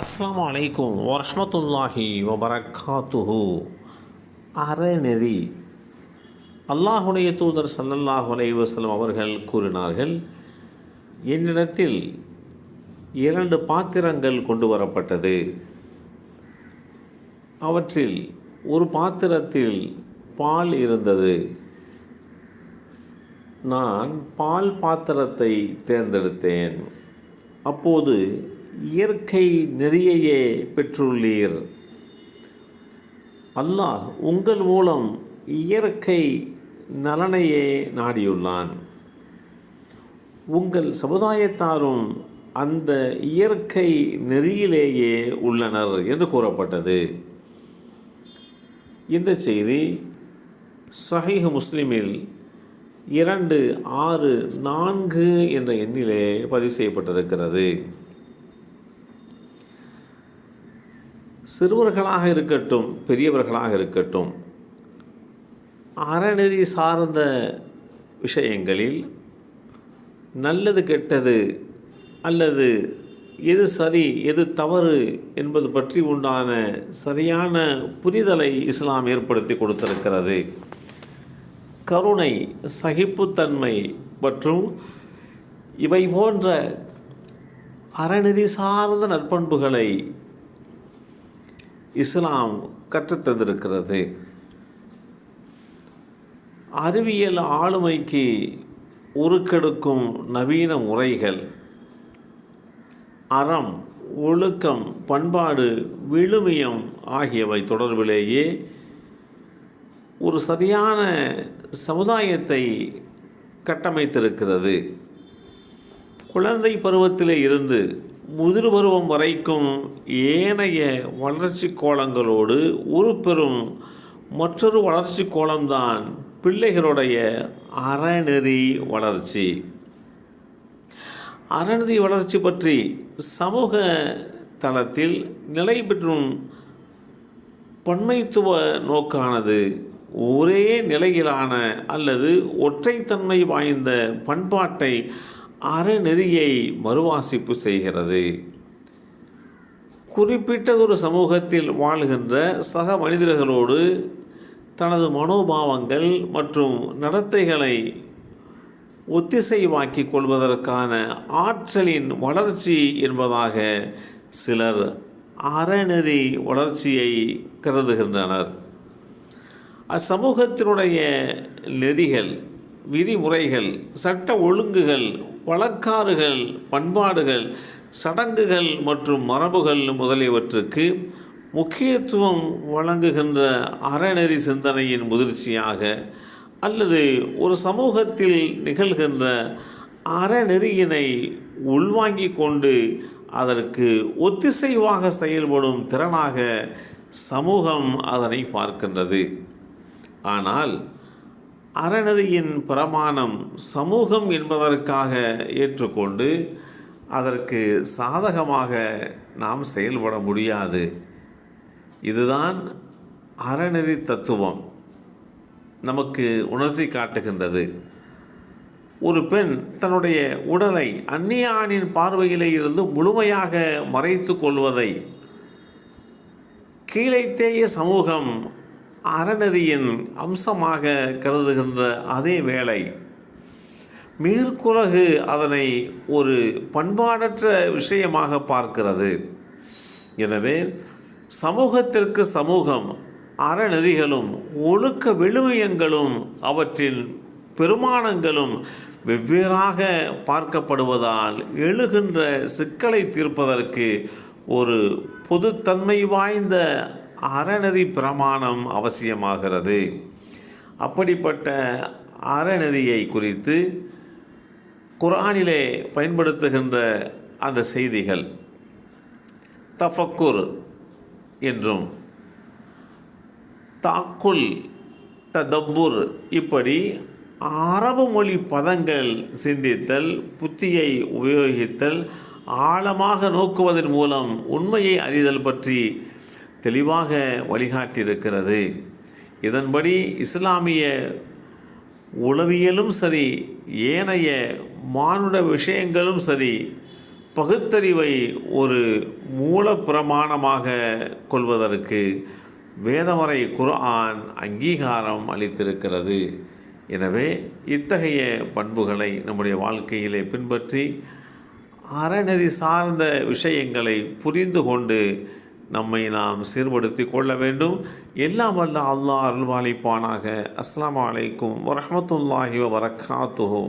அஸ்லாம் வலைக்கும் வரமத்துல்லாஹி வபரகாத்துஹு அறநெறி. அல்லாஹுடைய தூதர் ஸல்லல்லாஹு அலைஹி அவர்கள் கூறினார்கள் என்னிடத்தில் இரண்டு பாத்திரங்கள் கொண்டு வரப்பட்டது. அவற்றில் ஒரு பாத்திரத்தில் பால் இருந்தது. நான் பால் பாத்திரத்தை தேர்ந்தெடுத்தேன். அப்போது இயற்கை நெறியையே பெற்றுள்ளீர். அல்லாஹ் உங்கள் மூலம் இயற்கை நலனையே நாடியுள்ளான். உங்கள் சமுதாயத்தாரும் அந்த இயற்கை நெறியிலேயே உள்ளனர் என்று கூறப்பட்டது. இந்த செய்தி சஹீஹ் முஸ்லிமில் இரண்டு ஆறு நான்கு என்ற எண்ணிலே பதிவு செய்யப்பட்டிருக்கிறது. சிறுவர்களாக இருக்கட்டும் பெரியவர்களாக இருக்கட்டும் அறநெறி சார்ந்த விஷயங்களில் நல்லது கெட்டது அல்லது எது சரி எது தவறு என்பது பற்றி உண்டான சரியான புரிதலை இஸ்லாம் ஏற்படுத்தி கொடுத்திருக்கிறது. கருணை சகிப்புத்தன்மை மற்றும் இவை போன்ற அறநெறி சார்ந்த நற்பண்புகளை இஸ்லாம் கற்றுத்தந்திருக்கிறது. அறிவியல் ஆளுமைக்கு உருக்கெடுக்கும் நவீன முறைகள். அறம் ஒழுக்கம் பண்பாடு விழுமியம் ஆகியவை தொடர்பிலேயே ஒரு சரியான சமுதாயத்தை கட்டமைத்திருக்கிறது. குழந்தை பருவத்திலே இருந்து முதிர் பருவம் வரைக்கும் ஏனைய வளர்ச்சி கோலங்களோடு உருப்பெறும் மற்றொரு வளர்ச்சி கோலம்தான் பிள்ளைகளுடைய அறநெறி வளர்ச்சி. அறநெறி வளர்ச்சி பற்றி சமூக தளத்தில் நிலை பெற்றும் பன்மைத்துவ நோக்கானது ஒரே நிலையிலான அல்லது ஒற்றைத்தன்மை வாய்ந்த பண்பாட்டை அறநெறியை மறுவாசிப்பு செய்கிறது. குறிப்பிட்டதொரு சமூகத்தில் வாழ்கின்ற சக மனிதர்களோடு தனது மனோபாவங்கள் மற்றும் நடத்தைகளை ஒத்திசைவாக்கிக் கொள்வதற்கான ஆற்றலின் வளர்ச்சி என்பதாக சிலர் அறநெறி வளர்ச்சியை கருதுகின்றனர். அச்சமூகத்தினுடைய நெறிகள் விதிமுறைகள் சட்ட ஒழுங்குகள் வழக்காறுகள் பண்பாடுகள் சடங்குகள் மற்றும் மரபுகள் முதலியவற்றுக்கு முக்கியத்துவம் வழங்குகின்ற அறநெறி சிந்தனையின் முதிர்ச்சியாக அல்லது ஒரு சமூகத்தில் நிகழ்கின்ற அறநெறியினை உள்வாங்கி கொண்டு அதற்கு ஒத்திசைவாக செயல்படும் திறனாக சமூகம் அதனை பார்க்கின்றது. ஆனால் அறநெறியின் பிரமாணம் சமூகம் என்பதற்காக ஏற்றுக்கொண்டு அதற்கு சாதகமாக நாம் செயல்பட முடியாது. இதுதான் அறநெறி தத்துவம். நமக்கு உணர்த்தி காட்டுகின்றது. ஒரு பெண் தன்னுடைய உடலை அந்நிய ஆணின் பார்வையிலே இருந்து முழுமையாக மறைத்து கொள்வதை கீழைத்தேய சமூகம் அறநெறியின் அம்சமாக கருதுகின்ற அதே வேளை மேற்குலகு அதனை ஒரு பண்பாடற்ற விஷயமாக பார்க்கிறது. எனவே சமூகத்திற்கு சமூகம் அறநெறிகளும் ஒழுக்க விழுமியங்களும் அவற்றின் பெருமானங்களும் வெவ்வேறாக பார்க்கப்படுவதால் எழுகின்ற சிக்கலை தீர்ப்பதற்கு ஒரு பொதுத்தன்மை வாய்ந்த அறநெறி பிரமாணம் அவசியமாகிறது. அப்படிப்பட்ட அறநெறியை குறித்து குரானிலே பயன்படுத்துகின்ற அந்த செய்திகள் தஃபக்குர் என்றும் தாக்குல் ததப்புர் இப்படி அரபு மொழி பதங்கள் சிந்தித்தல் புத்தியை உபயோகித்தல் ஆழமாக நோக்குவதன் மூலம் உண்மையை அறிதல் பற்றி தெளிவாக வழிகாட்டியிருக்கிறது. இதன்படி இஸ்லாமிய உளவியலும் சரி ஏனைய மானுட விஷயங்களும் சரி பகுத்தறிவை ஒரு மூலப்பிரமாணமாக கொள்வதற்கு வேதமறை குர்ஆன் அங்கீகாரம் அளித்திருக்கிறது. எனவே இத்தகைய பண்புகளை நம்முடைய வாழ்க்கையிலே பின்பற்றி அறநெறி சார்ந்த விஷயங்களை புரிந்து கொண்டு நம்மை நாம் சீர்படுத்தி கொள்ள வேண்டும். எல்லாம் வல்ல அல்லாஹ் அருள்வாளிப்பானாக அஸ்லாம் அலைக்கும் வரமத்துல்லாஹி வரகாத்துஹோ